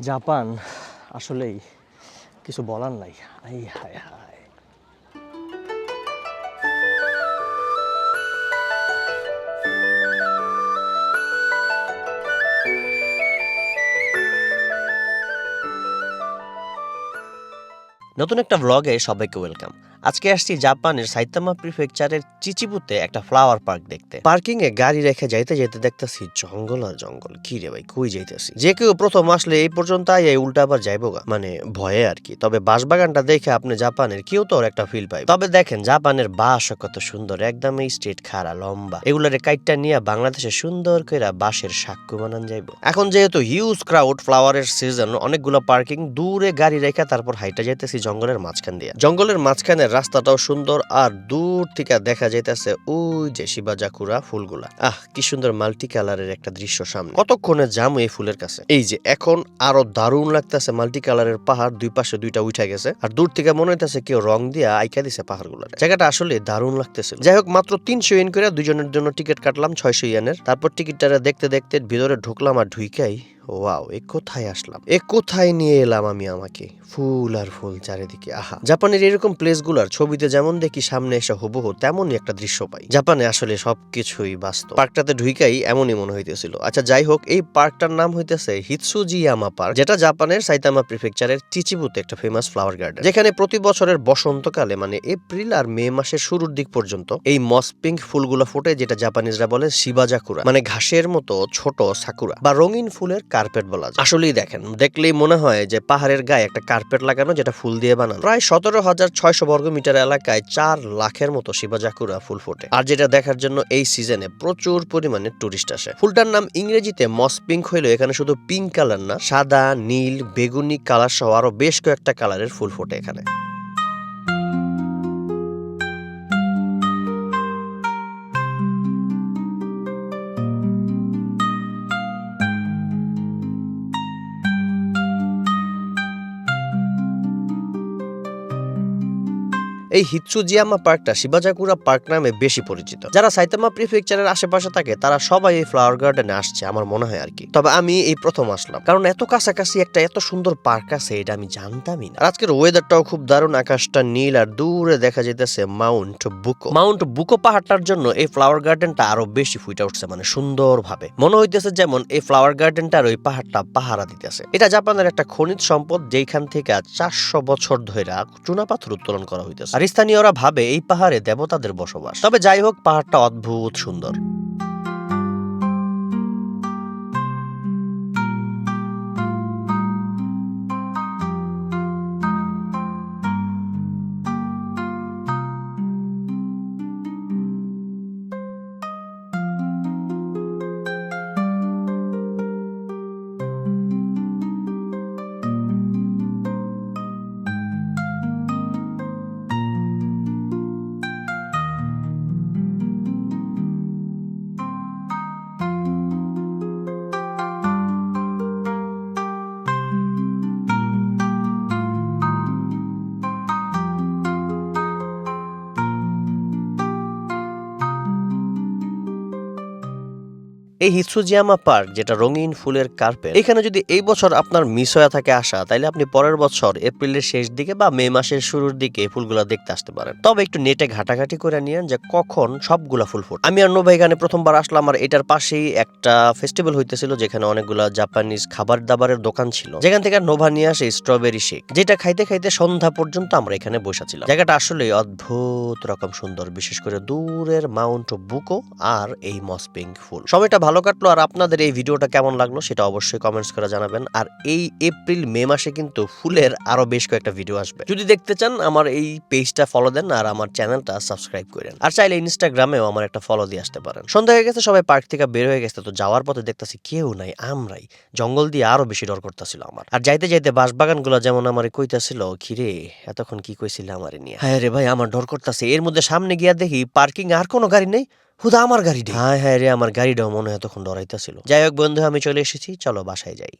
Japan আসলেই কিছু বলার নাই। আই হায় হায়। নতুন একটা ব্লগে সবাইকে ওয়েলকাম আজকে আসছি জাপানের সাইতামা প্রিফেকচারের চিচিবুতে একটা ফ্লাওয়ার পার্ক দেখতে। পার্কিং এ গাড়ি রেখে যাইতে যাইতে দেখতেছি জঙ্গল আর জঙ্গল। কি রে ভাই, কই যাইতেছি? যে কেউ প্রথম আসলে এই পর্যন্ত এই উল্টা আবার যাইবো গা? মানে ভয়ে আর কি। তবে বাঁশবাগানটা দেখে আপনি জাপানের কেউ তো একটা ফিল পাই তবে দেখেন জাপানের বাঁশ কত সুন্দর একদমই স্ট্রেট খাড়া, লম্বা। এগুলারে কাইটটা নিয়ে বাংলাদেশে সুন্দর করে বাঁশের সাক্ষ্য বানান যাইব। এখন যেহেতু হিউজ ক্রাউড ফ্লাওয়ারের সিজন অনেকগুলো পার্কিং দূরে গাড়ি রেখে তারপর হাইটা যাইতেছি জঙ্গলের মাঝখান দিয়ে। জঙ্গলের মাঝখানে রাস্তাটাও সুন্দর আর দূর থেকে দেখা যাইতেছে ওই যে শিবা শিবাজাকুরা ফুলগুলা। আহ, কি সুন্দর মাল্টি কালারের একটা দৃশ্য সামনে। কতক্ষণে যামু এই ফুলের কাছে? এই যে, এখন আরও দারুণ লাগতেছে মাল্টি কালারের পাহাড় দুই পাশে দুইটা উঠে গেছে আর দূর থেকে মনে হইতেছে কেউ রং দিয়া আইকা দিছে পাহাড়গুলার জায়গাটা আসলে দারুণ লাগতেছিল। যাই হোক, মাত্র তিনশো ইয়েন করে দুজনের জন্য টিকিট কাটলাম ছয়শো ইয়েনের। তারপর টিকিটটা দেখতে দেখতে ভিতরে ঢুকলাম আর ঢুইকাই ওয়াও, এ কোথায় আসলাম? এ কোথায় নিয়ে এলাম আমি আমাকে? ফুল আর ফুল চারিদিকে, আহা। জাপানের এরকম প্লেসগুলোর ছবিতে যেমন দেখি সামনে এসে হুবহু, তেমনই একটা দৃশ্য পাই। জাপানে আসলে সবকিছুই বাস্তব। পার্কটাতে ঢুইকাই এমনই মনে হইতেছিল। আচ্ছা যাই হোক, এই পার্কটার নাম হইতেছে হিৎসুজিয়ামা পার্ক, যেটা জাপানের সাইতামা প্রিফেকচারের চিচিবুতে একটা ফেমাস ফ্লাওয়ার গার্ডেন। যেখানে প্রতি বছরের বসন্তকালে মানে এপ্রিল আর মে মাসের শুরুর দিক পর্যন্ত, এই মসপিঙ্ক ফুলগুলো ফোটে, যেটা জাপানিজরা বলে শিবাজাকুরা মানে ঘাসের মতো ছোট সাকুরা, বা রঙিন ফুলের কার্পেট বলা যায়। আসলেই দেখেন, দেখলেই মনে হয় যে পাহাড়ের গায়ে একটা কার্পেট লাগানো যেটা ফুল দিয়ে বানানো। প্রায় সতেরো হাজার ছয়শো বর্গ মিটার এলাকায় চার লাখের মতো শিবাজাকুরা ফুল ফোটে। আর যেটা দেখার জন্য এই সিজনে প্রচুর পরিমাণে টুরিস্ট আসে। ফুলটার নাম ইংরেজিতে মস পিঙ্ক হইলেও এখানে শুধু পিঙ্ক কালার না, সাদা, নীল, বেগুনি কালার সহ আরও বেশ কয়েকটা কালারের ফুল ফোটে এখানে। এই হিৎসুজিয়ামা পার্কটা শিবাজাকুরা পার্ক নামে বেশি পরিচিত। যারা সাইতামা প্রিফেকচারের আশেপাশে থাকে, তারা সবাই এই ফ্লাওয়ার গার্ডেনে আসছে, আমার মনে হয় আর কি। তবে আমি এই প্রথম আসলাম। কারণ এত কাছাকাছি একটা এত সুন্দর পার্ক আছে, এটা আমি জানতামই না। আজকের ওয়েদারটাও খুব দারুণ, আকাশটা নীল আর দূরে দেখা যেতেছে মাউন্ট বুকো মাউন্ট বুকো পাহাড়টার জন্য এই ফ্লাওয়ার গার্ডেনটা আরও বেশি ফুটে উঠছে মানে সুন্দরভাবে। মনে হইতেছে যেমন এই ফ্লাওয়ার গার্ডেনটার ওই পাহাড়টা পাহারা দিতেছে। এটা জাপানের একটা খনিজ সম্পদ যেখান থেকে চারশো বছর ধরে চুনাপাথর উত্তোলন করা হইতেছে। আর স্থানীয়রা ভাবে এই পাহাড়ে দেবতাদের বসবাস। তবে যাই হোক পাহাড়টা অদ্ভুত সুন্দর। এই হিসুজিয়ামা পার্ক, যেটা রঙিন ফুলের কার্পেট, এখানে যদি এই বছর আপনার মিস হয়ে থাকে আসা তাহলে আপনি পরের বছর এপ্রিলের শেষ দিকে বা মে মাসের শুরুর দিকে ফুলগুলো দেখতে আসতে পারেন। তবে একটু নেটে ঘাটাঘাটি করে নিয়েন যে কখন সবগুলা ফুল ফুট আমি আর নোভা এখানে প্রথমবার আসলাম আর এটার পাশেই একটা ফেস্টিভ্যাল হইতেছিল, যেখানে অনেকগুলা জাপানিজ খাবার দাবারের দোকান ছিল। যেখান থেকে নোভা নিয়ে আসে স্ট্রবেরি শেক যেটা খাইতে খাইতে সন্ধ্যা পর্যন্ত আমরা এখানে বসেছিলাম। জায়গাটা আসলে অদ্ভুত রকম সুন্দর, বিশেষ করে দূরের মাউন্ট বুকো আর এই মসপিং ফুল। সময়টা ভালো কাটলো আর আপনাদের এই ভিডিওটা কেমন লাগল সেটা অবশ্যই কমেন্টস করে জানাবেন। আর এই এপ্রিল মে মাসে কিন্তু ফুলের আরও বেশ কয়েকটা ভিডিও আসবে। যদি দেখতে চান, আমার এই পেজটা ফলো দেন আর আমার চ্যানেলটা সাবস্ক্রাইব করেন আর চাইলে ইনস্টাগ্রামেও আমার একটা ফলো দিয়ে আসতে পারেন। সন্ধ্যা হয়ে গেছে, সবাই পার্ক থেকে বের হয়ে গেছে, তো যাওয়ার পথে দেখতেছি কেউ নাই, আমরাই। জঙ্গল দিয়ে আরও বেশি ডর করতেছিল আমার। আর যাইতে যাইতে বাঁশবাগানগুলো যেমন আমার কইতাছিল খিরে এতক্ষণ কি কইছিল আমার নিয়ে? হ্যাঁ রে ভাই, আমার ডর করতেছে। এর মধ্যে সামনে গিয়া দেখি পার্কিং আর কোনো গাড়ি নেই। হুদা, আমার গাড়ি হ্যাঁ হ্যাঁ রে, আমার গাড়িটাও মনে হয় তখন ডরাইতেছিল। যাই হোক বন্ধু, আমি চলে এসেছি, চলো বাসায় যাই।